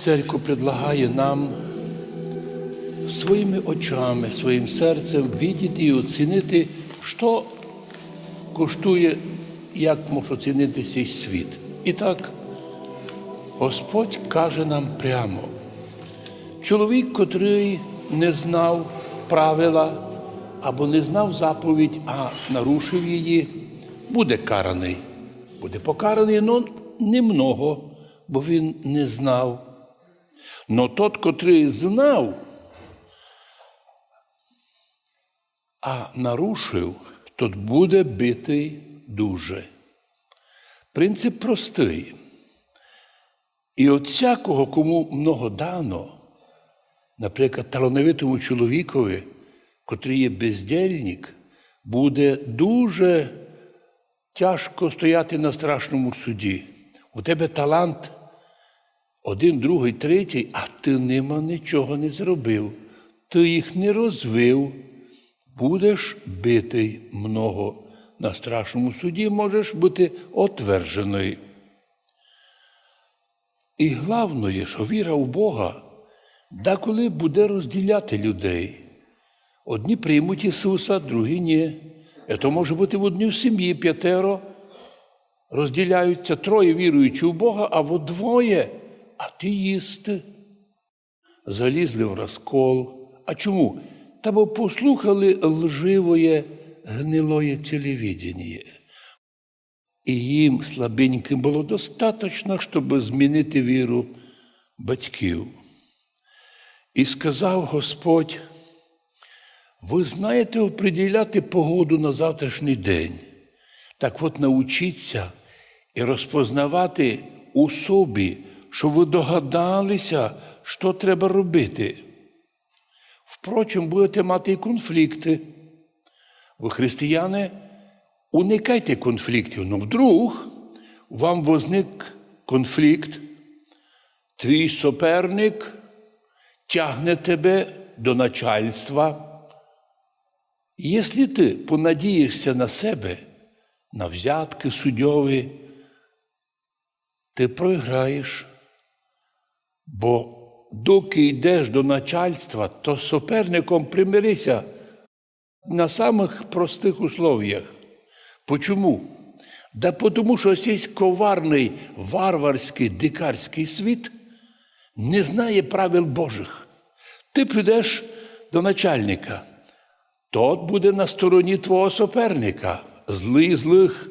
Церква предлагає нам своїми очами, своїм серцем видіти і оцінити, що коштує, як може оцінити цей світ. І так, Господь каже нам прямо, чоловік, котрий не знав правила або не знав заповідь, а нарушив її, буде караний. Буде покараний, але немного, бо він не знав. Но тот, котрий знав, а нарушив, тот буде битий дуже. Принцип простий. І от всякого, кому много дано, наприклад, талановитому чоловікові, котрий є бездільник, буде дуже тяжко стояти на страшному суді. У тебе талант один, другий, третій, а ти нема нічого не зробив. Ти їх не розвив, будеш битий много на страшному суді, можеш бути отверджений. І головне, що віра в Бога деколи буде розділяти людей. Одні приймуть Ісуса, другі ні. Це може бути в одній сім'ї п'ятеро. Розділяються троє віруючи в Бога, а от двоє атеїсти. Залізли в розкол. А чому? Та бо послухали лживоє гнилоє телевідення. І їм слабеньким було достатньо, щоб змінити віру батьків. І сказав Господь, ви знаєте оприділяти погоду на завтрашній день. Так от научіться і розпознавати у собі, щоб ви догадалися, що треба робити. Впрочем, будете мати і конфлікти. Ви, християни, уникайте конфліктів. Ну, вдруг вам возник конфлікт, твій суперник тягне тебе до начальства. Якщо ти понадієшся на себе, на взятки судьові, ти програєш. Бо доки йдеш до начальства, то з суперником примирися на самих простих условіях. Почому? Да тому, що цей коварний варварський дикарський світ не знає правил Божих. Ти підеш до начальника, тот буде на стороні твого суперника. Злий злих,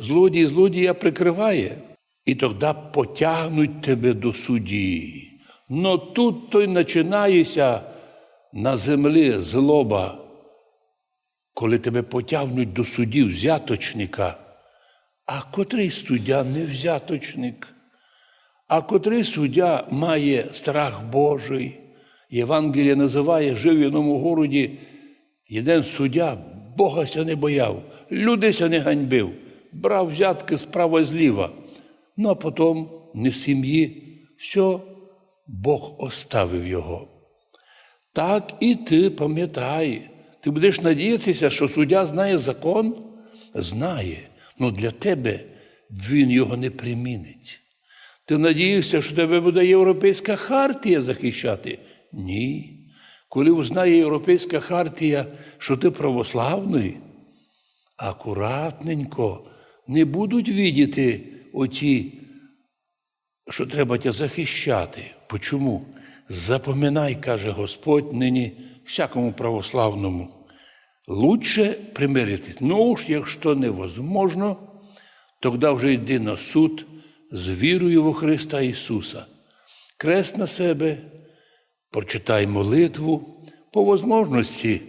злодій злодія прикриває. І тоді потягнуть тебе до судді. Но тут то й починається на землі злоба, коли тебе потягнуть до судді взяточника. А котрий суддя не взяточник, а котрий суддя має страх Божий. Євангеліє називає жив в одному городі, один суддя Бога ся не бояв, людися не ганьбив, брав взятки справа зліва. Ну а потім не сім'ї, все, Бог оставив його. Так і ти пам'ятай, ти будеш надіятися, що суддя знає закон? Знає. Ну для тебе він його не примінить. Ти надієшся, що тебе буде Європейська хартія захищати? Ні. Коли узнає Європейська хартія, що ти православний, акуратненько не будуть видіти оті, що треба тебе захищати. Почому? Запоминай, каже Господь нині всякому православному. Лучше примиритись. Ну ж, якщо невозможно, тоді вже йди на суд з вірою во Христа Ісуса. Крест на себе, прочитай молитву, по возможності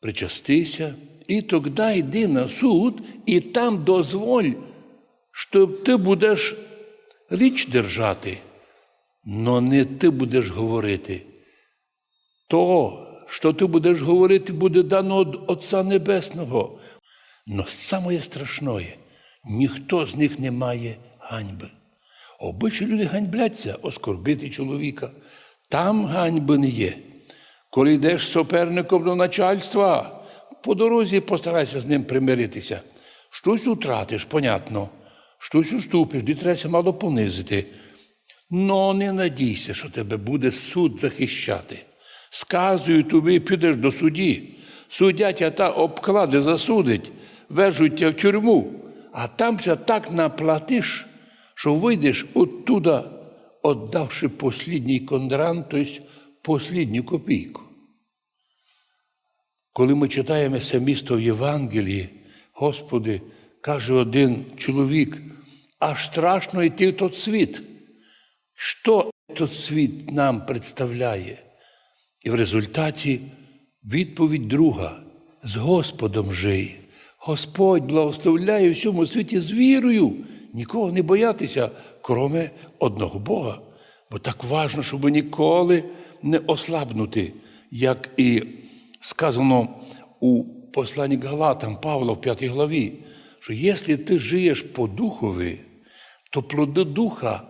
причастися, і тоді йди на суд, і там дозволь, що ти будеш річ держати, но не ти будеш говорити. То, що ти будеш говорити, буде дано від Отця Небесного. Но саме страшне, ніхто з них не має ганьби. Обичі люди ганьбляться, оскорбити чоловіка. Там ганьби не є. Коли йдеш з суперником до начальства, по дорозі постарайся з ним примиритися. Щось утратиш, понятно, щось уступиш, де треба мало понизити. Но не надійся, що тебе буде суд захищати. Сказую тобі, підеш до судді. Суддя тя та обкладе засудить, вержуть тя в тюрму, а там ся так наплатиш, що вийдеш оттуда, отдавши послідній кондран, тобто послідню копійку. Коли ми читаємо це місто в Євангелії, Господи, каже один чоловік, аж страшно йти в тот світ. Що тот світ нам представляє? І в результаті відповідь друга з Господом жий. Господь благословляє всьому світі з вірою, нікого не боятися, кроме одного Бога. Бо так важно, щоб ніколи не ослабнути, як і сказано у посланні Галатам Павла в 5 главі, що якщо ти живеш по духові, то плоди духа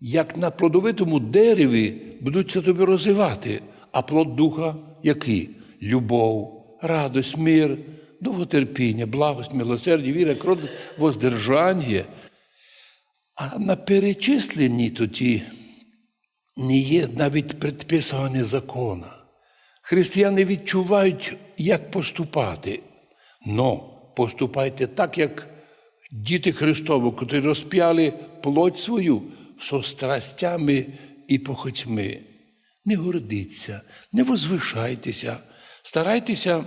як на плодовитому дереві будуться тобі розвивати, а плод духа який? Любов, радость, мир, довготерпіння, благость, милосердя, віра, крот, воздержання. А на перечисленні тоді не є навіть предписання закона. Християни відчувають, як поступати. Но поступайте так, як діти Христові, котрі розп'яли плоть свою со страстями і похотьми. Не гордіться, не возвишайтеся, старайтеся,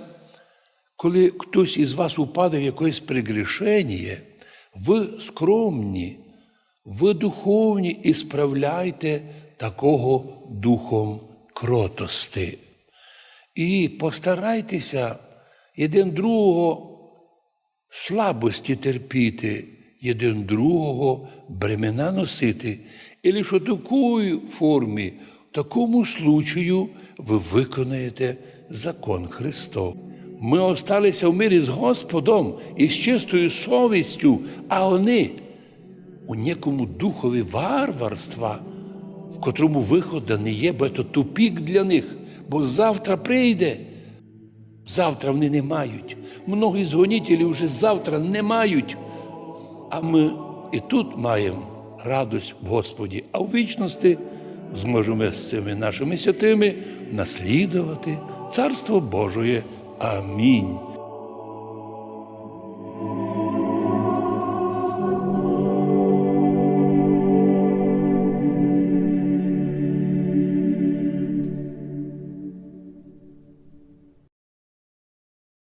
коли хтось із вас упаде в якесь пригрішення, ви скромні, ви духовні і справляйте такого духом кротости. І постарайтеся один другого слабості терпіти, один другого бремена носити. І лише у такій формі, в такому случаю ви виконаєте закон Христов. Ми осталися в мирі з Господом і з чистою совістю, а вони у некому духові варварства, в котрому виходу не є, бо це тупік для них, бо завтра прийде. Завтра вони не мають. Многі згонітелі вже завтра не мають. А ми і тут маємо радость в Господі, а в вічності зможемо з цими нашими святими наслідувати Царство Божоє. Амінь.